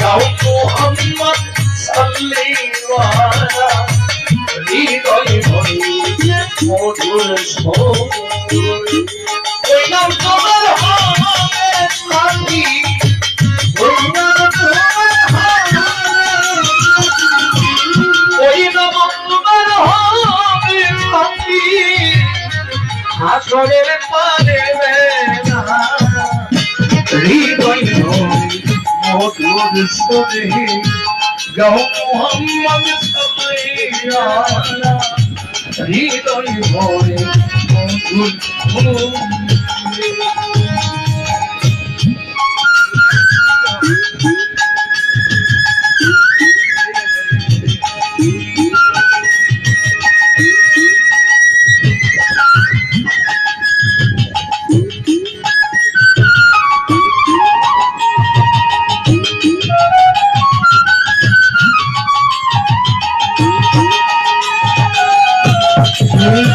গাও মোহাম্মদ সাল্লিওয়ালা হৃদয় সুরে গাও মোহাম্মদ সাল্লাল্লাহু হৃদয় ভরে মধুর সুরে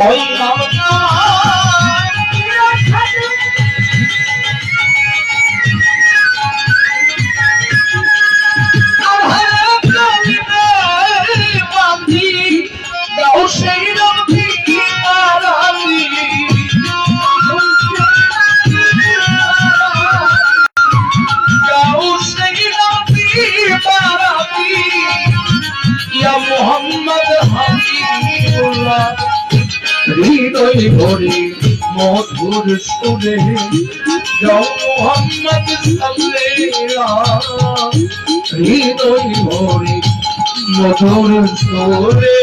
ওই নাম তোমার হৃদয় ভরে মধুর সুরে যাও মোহাম্মদ হৃদয় ভরে মধুর সুরে।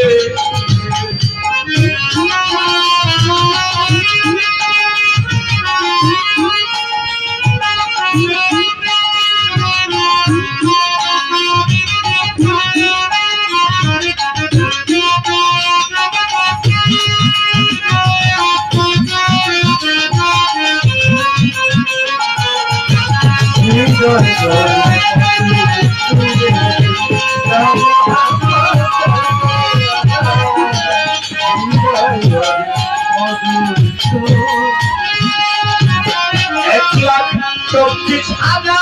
চব্বিশ হাজার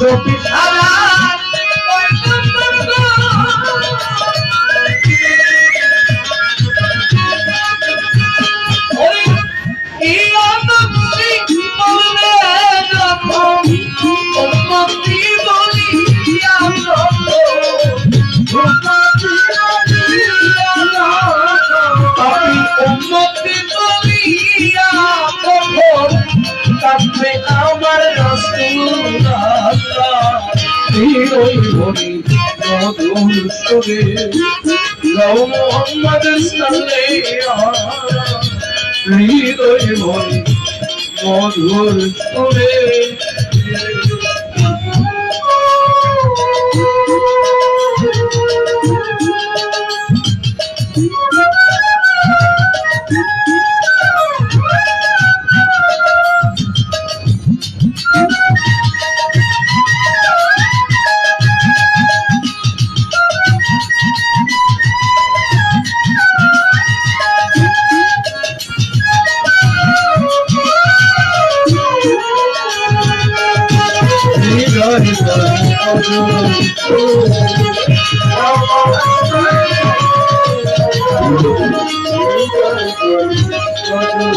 চব্বিশ হাজার হৃদয় ভরি মধুর সুরে গাও মোহাম্মদ সাল্লাল্লাহু হৃদয়